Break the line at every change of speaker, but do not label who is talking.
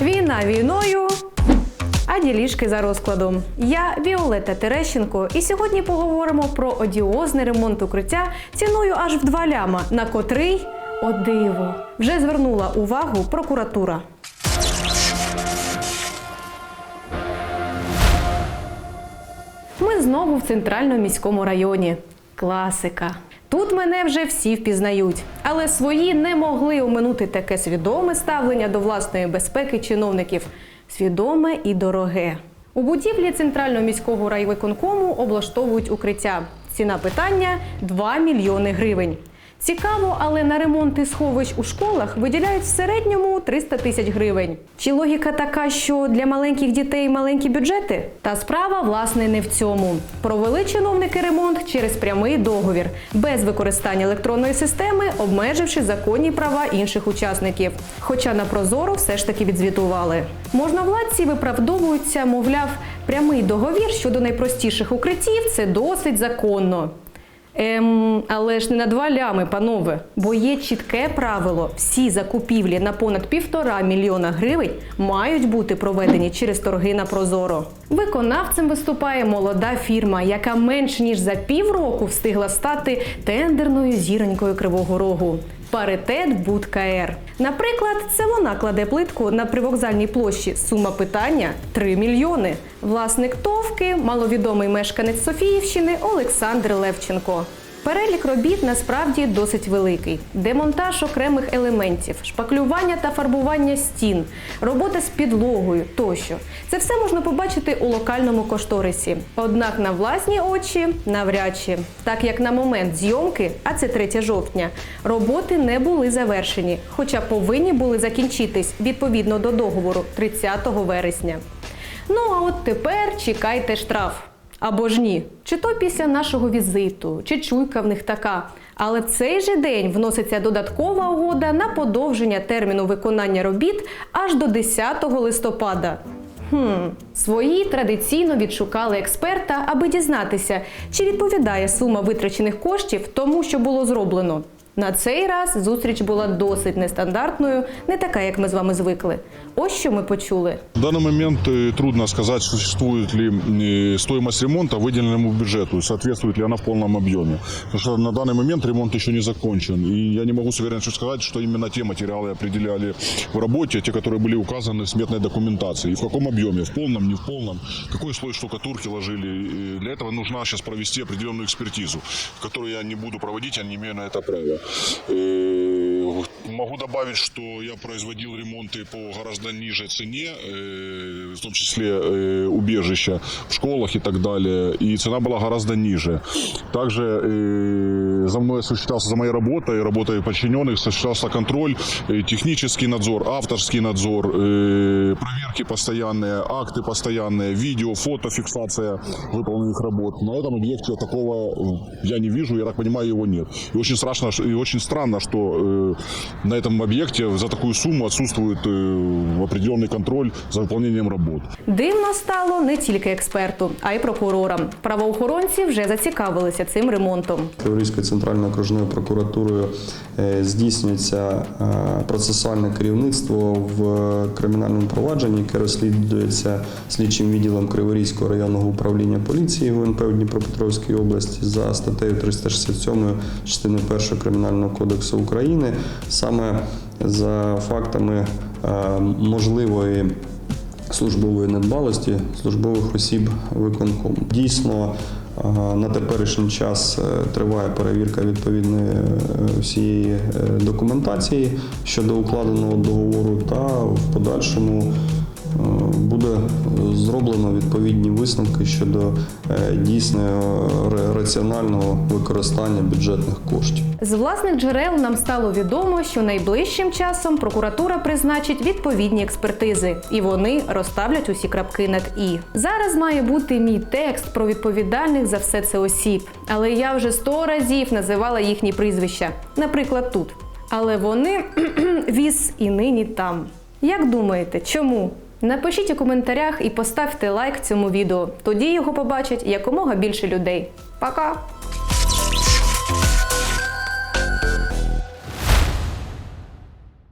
Війна війною. А ділішки за розкладом. Я Віолетта Терещенко, і сьогодні поговоримо про одіозний ремонт укриття ціною аж в два ляма, на котрий о диво вже звернула увагу прокуратура. Ми знову в центральному міському районі. Класика. Тут мене вже всі впізнають, але свої не могли оминути таке свідоме ставлення до власної безпеки чиновників. Свідоме і дороге. У будівлі центрального міського райвиконкому облаштовують укриття. Ціна питання 2 мільйони гривень. Цікаво, але на ремонти сховищ у школах виділяють в середньому 300 тисяч гривень. Чи логіка така, що для маленьких дітей маленькі бюджети? Та справа власне не в цьому. Провели чиновники ремонт через прямий договір, без використання електронної системи, обмеживши законні права інших учасників. Хоча на прозоро все ж таки відзвітували. Можновладці виправдовуються, мовляв, прямий договір щодо найпростіших укриттів це досить законно. Ем, але ж не на два лями, панове, бо є чітке правило: всі закупівлі на понад півтора мільйона гривень мають бути проведені через торги на Прозоро. Виконавцем виступає молода фірма, яка менш ніж за півроку встигла стати тендерною зіронькою Кривого Рогу. Паритет Будкаер. Наприклад, це вона кладе плитку на привокзальній площі. Сума питання 3 мільйони. Власник товки, маловідомий мешканець Софіївщини Олександр Левченко. Перелік робіт насправді досить великий: демонтаж окремих елементів, шпаклювання та фарбування стін, робота з підлогою тощо. Це все можна побачити у локальному кошторисі. Однак на власні очі навряд чи, так як на момент зйомки, а це 3 жовтня, роботи не були завершені, хоча повинні були закінчитись відповідно до договору 30 вересня. Ну а от тепер чекайте штраф. Або ж ні, чи то після нашого візиту, чи чуйка в них така. Але цей же день вноситься додаткова угода на подовження терміну виконання робіт аж до 10 листопада. Хм, свої традиційно відшукали експерта, аби дізнатися, чи відповідає сума витрачених коштів тому, що було зроблено. На цей раз зустріч була досить нестандартною, не така, як ми з вами звикли. Ось що ми почули.
В данный момент э, трудно сказать, существует ли э, стоимость ремонта выделенному бюджету, соответствует ли она в полном объеме. Потому что на данный момент ремонт еще не закончен. И я не могу с уверенностью сказать, что именно те материалы определяли в работе, те, которые были указаны в сметной документации. И в каком объеме, в полном, не в полном, какой слой штукатурки ложили. И для этого нужно сейчас провести определенную экспертизу, которую я не буду проводить, я не имею на это права. Э, Могу добавить, что я производил ремонты по гораздо ниже цене, э, в том числе э, убежища в школах и так далее, и цена была гораздо ниже. Также э, за мной осуществлялся, за моей работой, работой подчиненных, осуществлялся контроль, э, технический надзор, авторский надзор, э, проверки постоянные, акты постоянные, видео, фотофиксация выполненных работ. На этом объекте такого э, я не вижу, я так понимаю, его нет. И очень страшно, что- и очень странно, что э, на этом объекте за такую сумму отсутствует э, определенный контроль за выполнением работ.
Дивно стало не тільки експерту, а й прокурорам. Правоохоронці вже зацікавилися цим ремонтом.
Криворізькою центральною окружною прокуратурою е, здійснюється е, процесуальне керівництво в кримінальному провадженні, яке розслідується слідчим відділом Криворізького районного управління поліції ГУНП в Дніпропетровській області за статтею 367 частини 1 Кримінального кодексу України, саме за фактами е, можливої службової недбалості службових осіб виконкому. Дійсно, е, на теперішній час е, триває перевірка відповідної всієї документації щодо укладеного договору, та в подальшому буде зроблено відповідні висновки щодо е, дійсного раціонального використання бюджетних коштів.
З власних джерел нам стало відомо, що найближчим часом прокуратура призначить відповідні експертизи, і вони розставлять усі крапки над і. Зараз має бути мій текст про відповідальних за все це осіб, але я вже сто разів називала їхні прізвища, наприклад, тут. Але вони віз і нині там. Як думаєте, чому? Напишіть у коментарях і поставте лайк цьому відео. Тоді його побачать якомога більше людей. Пока!